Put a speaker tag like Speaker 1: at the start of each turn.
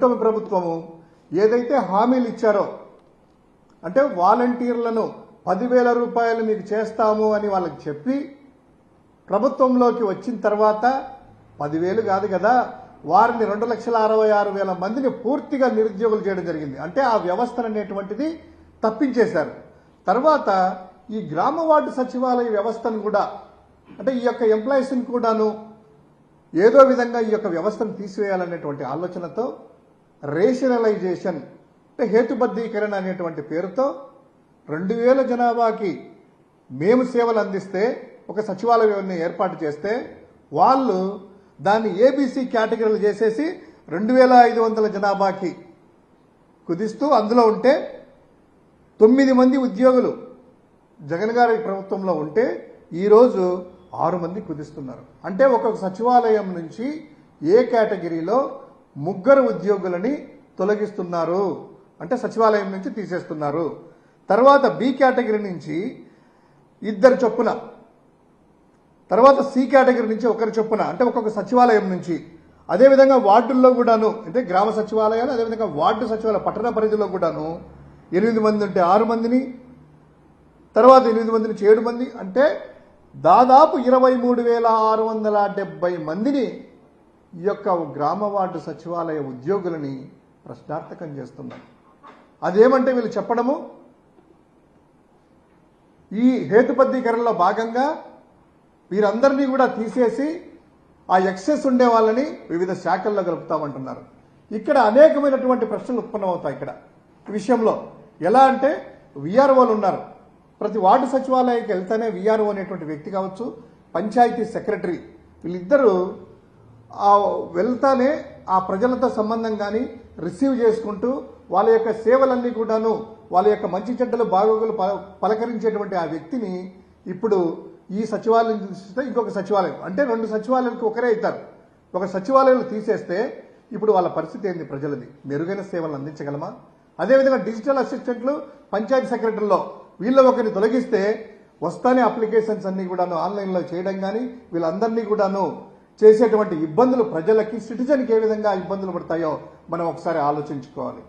Speaker 1: కూటమి ప్రభుత్వము ఏదైతే హామీలు ఇచ్చారో అంటే వాలంటీర్లను పదివేల రూపాయలు మీకు చేస్తాము అని వాళ్ళకి చెప్పి ప్రభుత్వంలోకి వచ్చిన తర్వాత పదివేలు కాదు కదా వారిని రెండు లక్షల అరవై ఆరు వేల మందిని పూర్తిగా నిరుద్యోగులు చేయడం జరిగింది. అంటే ఆ వ్యవస్థను అనేటువంటిది తప్పించేశారు. తర్వాత ఈ గ్రామ వార్డు సచివాలయ వ్యవస్థను కూడా అంటే ఈ యొక్క ఎంప్లాయీస్ని కూడాను ఏదో విధంగా ఈ యొక్క వ్యవస్థను తీసివేయాలనేటువంటి ఆలోచనతో రేషనలైజేషన్ అంటే హేతుబద్ధీకరణ అనేటువంటి పేరుతో రెండు వేల జనాభాకి మేము సేవలు అందిస్తే ఒక సచివాలయాన్ని ఏర్పాటు చేస్తే వాళ్ళు దాన్ని ఏబీసీ కేటగిరీలు చేసేసి రెండు వేల ఐదు వందల జనాభాకి కుదిస్తూ అందులో ఉంటే తొమ్మిది మంది ఉద్యోగులు జగన్ గారి ప్రభుత్వంలో ఉంటే ఈరోజు ఆరు మంది కుదిస్తున్నారు. అంటే ఒక సచివాలయం నుంచి ఏ కేటగిరీలో ముగ్గురు ఉద్యోగులని తొలగిస్తున్నారు. అంటే సచివాలయం నుంచి తీసేస్తున్నారు. తర్వాత బి కేటగిరీ నుంచి ఇద్దరు చొప్పున తర్వాత సి కేటగిరీ నుంచి ఒకరి చొప్పున అంటే ఒక్కొక్క సచివాలయం నుంచి. అదేవిధంగా వార్డుల్లో కూడాను అంటే గ్రామ సచివాలయాలు అదేవిధంగా వార్డు సచివాలయ పట్టణ పరిధిలో కూడాను ఎనిమిది మంది ఉంటే ఆరు మందిని తర్వాత ఎనిమిది మంది నుంచి ఏడు మంది అంటే దాదాపు ఇరవై మూడు వేల ఆరు వందల డెబ్బై మందిని ఈ యొక్క గ్రామ వార్డు సచివాలయ ఉద్యోగులని ప్రశ్నార్థకం చేస్తున్నారు. అదేమంటే వీళ్ళు చెప్పడము? ఈ హేతుబద్ధీకరణలో భాగంగా వీరందరినీ కూడా తీసేసి ఆ ఎక్సెస్ ఉండే వాళ్ళని వివిధ శాఖల్లో కలుపుతామంటున్నారు. ఇక్కడ అనేకమైనటువంటి ప్రశ్నలు ఉత్పన్నమవుతాయి ఇక్కడ. విషయంలో ఎలా అంటే విఆర్ఓలు ఉన్నారు. ప్రతి వార్డు సచివాలయానికి వెళ్తేనే విఆర్ఓ అనేటువంటి వ్యక్తి కావచ్చు పంచాయతీ సెక్రటరీ వీళ్ళిద్దరూ ఆ వెళ్తానే ఆ ప్రజలతో సంబంధం కానీ రిసీవ్ చేసుకుంటూ వాళ్ళ యొక్క సేవలన్నీ కూడాను వాళ్ళ యొక్క మంచి చెడ్డలు బాగోగులు ప- పలకరించేటువంటి ఆ వ్యక్తిని ఇప్పుడు ఈ సచివాలయం చూస్తే ఇంకొక సచివాలయం. అంటే రెండు సచివాలయాలకు ఒకరే అవుతారు. ఒక సచివాలయం తీసేస్తే ఇప్పుడు వాళ్ళ పరిస్థితి ఏంది ప్రజలది? మెరుగైన సేవలు అందించగలమా? అదేవిధంగా డిజిటల్ అసిస్టెంట్లు పంచాయతీ సెక్రటరీలో వీళ్ళ ఒకరిని తొలగిస్తే వస్తానే అప్లికేషన్స్ అన్ని కూడాను ఆన్లైన్లో చేయడం కానీ వీళ్ళందరినీ కూడాను చేసేటువంటి ఇబ్బందులు ప్రజలకి సిటిజన్కి ఏ విధంగా ఇబ్బందులు పడతాయో మనం ఒకసారి ఆలోచించుకోవాలి.